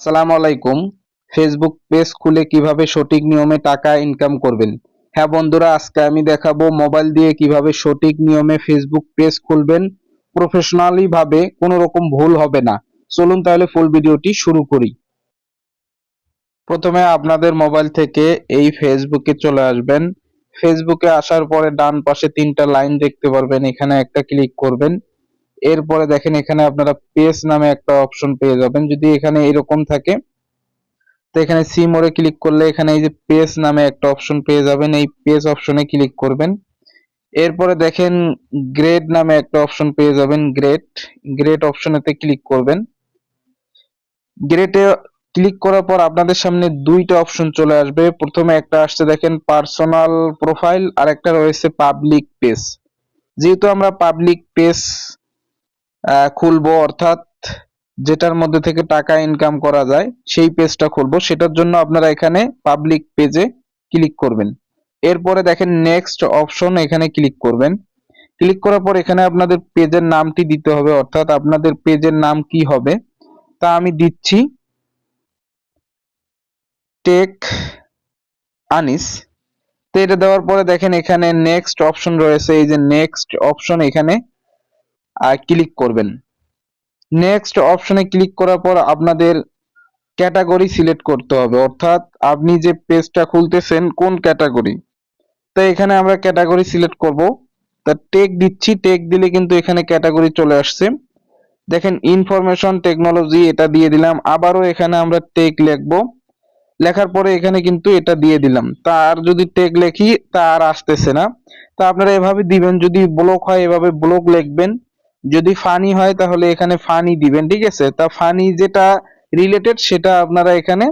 আসসালামু আলাইকুম। Facebook page খুলে কীভাবে সঠিক নিয়মে টাকা ইনকাম করবেন? হ্যাঁ বন্ধুরা, আজকে আমি দেখাবো মোবাইল দিয়ে কীভাবে সঠিক নিয়মে ফেসবুক পেজ খুলবেন। প্রফেশনালি ভাবে কোনো রকম ভুল হবে না। চলুন তাহলে ফুল ভিডিওটি শুরু করি। প্রথমে আপনাদের মোবাইল থেকে এই ফেসবুকে চলে আসবেন। ফেসবুকে আসার পরে ডান পাশে তিনটা লাইন দেখতে পারবেন। এখানে একটা ক্লিক করবেন। এরপরে দেখেন এখানে আপনারা পেজ নামে একটা অপশন পেয়ে যাবেন। যদি এখানে এরকম থাকে, তো এখানে সি মোড়ে ক্লিক করলে এখানে এই যে পেজ নামে একটা অপশন পেয়ে যাবেন। এই পেজ অপশনে ক্লিক করবেন। এরপরে দেখেন গ্রেড নামে একটা অপশন পেয়ে যাবেন গ্রেড গ্রেড অপশনেতে ক্লিক করবেন। গ্রেডে ক্লিক করার পর আপনাদের সামনে দুইটা অপশন চলে আসবে। প্রথমে একটা আসছে দেখেন পার্সোনাল প্রোফাইল আর একটা রয়েছে পাবলিক পেজ যেহেতু আমরা পাবলিক পেজ খুলবো, অর্থাৎ যেটার মধ্যে থেকে টাকা ইনকাম করা যায়, সেই পেজটা খুলবো। সেটার জন্য আপনারা এখানে পাবলিক পেজে ক্লিক করবেন। এরপরে দেখেন নেক্সট অপশন এখানে ক্লিক করবেন। ক্লিক করার পর এখানে আপনাদের পেজের নামটি দিতে হবে, অর্থাৎ আপনাদের পেজের নাম কি হবে? তা আমি দিচ্ছি টেক আনিস। তো এটা দেওয়ার পরে দেখেন এখানে নেক্সট অপশন রয়েছে, এই যে নেক্সট অপশন এখানে ক্লিক করবেন। নেক্সট অপশনে ক্লিক করার পর আপনাদের ক্যাটাগরি সিলেক্ট করতে হবে। অর্থাৎ আপনি যে পেজটা খুলতেছেন, কোন ক্যাটাগরি তো এখানে আমরা ক্যাটাগরি সিলেক্ট করব। তা টেক দিচ্ছি। টেক দিলে কিন্তু এখানে ক্যাটাগরি চলে আসছে। দেখেন ইনফরমেশন টেকনোলজি এটা দিয়ে দিলাম। আবারও এখানে আমরা টেক লিখব। লেখার পরে এখানে কিন্তু এটা দিয়ে দিলাম। তার যদি টেক লেখি, তা আর আসতেছে না। তা আপনারা এভাবে দিবেন। যদি ব্লক হয়, এভাবে ব্লক লিখবেন। যদি ফানি হয় তাহলে এখানে ফানি দিবেন, ঠিক আছে? তা ফানি যেটা রিলেটেড সেটা আপনারা এখানে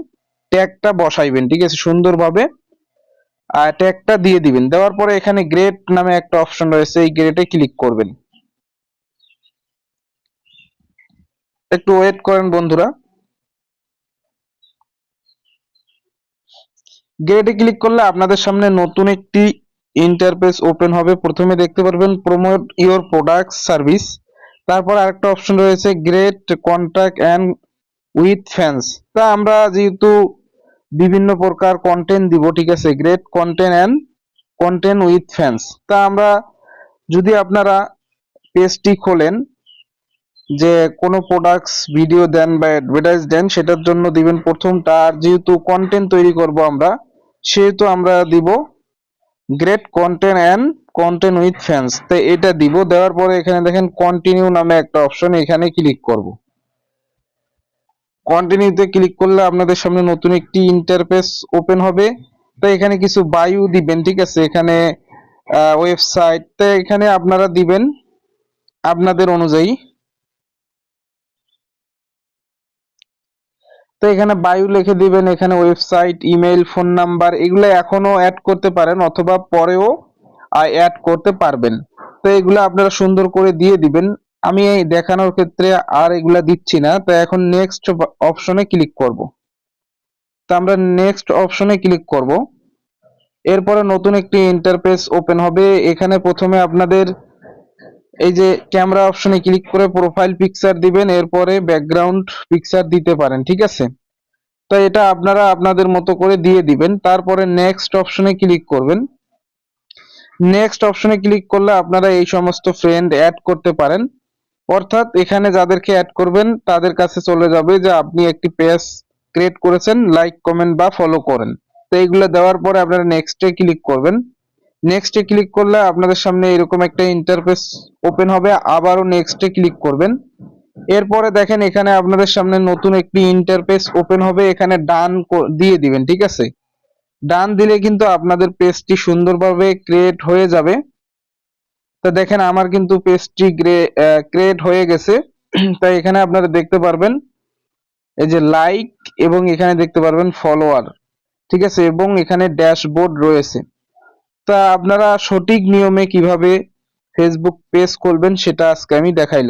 ট্যাগটা বসাইবেন, ঠিক আছে? সুন্দরভাবে, আর ট্যাগটা দিয়ে দিবেন। দেওয়ার পরে এখানে গ্রেড নামে একটা অপশন রয়েছে, এই গ্রেডে ক্লিক করবেন। একটু ওয়েট করেন বন্ধুরা। গ্রেডে ক্লিক করলে আপনাদের সামনে নতুন একটি ইন্টারফেস ওপেন হবে। প্রথমে দেখতে পারবেন প্রমোট ইওর প্রোডাক্ট সার্ভিস তারপর আরেকটা অপশন রয়েছে great contact and with fans তা আমরা যেহেতু বিভিন্ন প্রকার কন্টেন্ট দিব, ঠিক আছে great content and content with fans তা আমরা যদি আপনারা পেজটি খোলেন, যে কোনো প্রোডাক্টস ভিডিও দেন বা অ্যাডভার্টাইজ দেন, সেটার জন্য দিবেন প্রথমটা। আর যেহেতু কন্টেন্ট তৈরি করব আমরা, সেহেতু আমরা দিব great content and content with fans তো এটা দিব, দেওয়ার পরে এখানে দেখেন কন্টিনিউ নামে একটা অপশন এখানে ক্লিক করব। কন্টিনিউতে ক্লিক করলে আপনাদের সামনে নতুন একটি ইন্টারফেস ওপেন হবে। তো এখানে কিছু বায়ু দিবেন, ঠিক আছে? এখানে ওয়েবসাইট তো এখানে আপনারা দিবেন আপনাদের অনুযায়ী। তো এখানে বায়ু লিখে দিবেন, এখানে ওয়েবসাইট ইমেল ফোন নাম্বার এগুলো এখনও অ্যাড করতে পারেন অথবা পরেও অ্যাড করতে পারবেন। তো এগুলো আপনারা সুন্দর করে দিয়ে দিবেন। আমি এই দেখানোর ক্ষেত্রে আর এগুলা দিচ্ছি না। তো এখন নেক্সট অপশনে ক্লিক করব। তো আমরা নেক্সট অপশনে ক্লিক করব। এরপরে নতুন একটি ইন্টারফেস ওপেন হবে। এখানে প্রথমে আপনাদের এই যে ক্যামেরা অপশনে ক্লিক করে প্রোফাইল পিকচার দিবেন, এরপরে ব্যাকগ্রাউন্ড পিকচার দিতে পারেন, ঠিক আছে? তো এটা আপনারা আপনাদের মতো করে দিয়ে দিবেন, তারপরে নেক্সট অপশনে ক্লিক করবেন। নেক্সট অপশনে ক্লিক করলে আপনারা এই সমস্ত ফ্রেন্ড অ্যাড করতে পারেন। অর্থাৎ এখানে যাদেরকে অ্যাড করবেন, তাদের কাছে চলে যাবে যে আপনি একটি পেজ ক্রিয়েট করেছেন লাইক কমেন্ট বা ফলো করেন। তো এইগুলো দেওয়ার পরে আপনারা নেক্সটে ক্লিক করবেন। নেক্সটে ক্লিক করলে আপনাদের সামনে এরকম একটা ইন্টারফেস ওপেন হবে, আবারও নেক্সটে ক্লিক করবেন। এরপরে দেখেন এখানে আপনাদের সামনে নতুন একটি ইন্টারফেস ওপেন হবে, এখানে ডান দিয়ে দিবেন, ঠিক আছে? ডান দিলে কিন্তু আপনাদের পেজটি সুন্দরভাবে ক্রিয়েট হয়ে যাবে। তো দেখেন আমার কিন্তু পেজটি ক্রিয়েট হয়ে গেছে। তাই এখানে আপনারা দেখতে পারবেন, এই যে লাইক এবং এখানে দেখতে পারবেন ফলোয়ার ঠিক আছে? এবং এখানে ড্যাশবোর্ড রয়েছে। তা আপনারা সঠিক নিয়মে কীভাবে ফেসবুক পেজ করবেন সেটা আজকে আমি দেখাইলাম।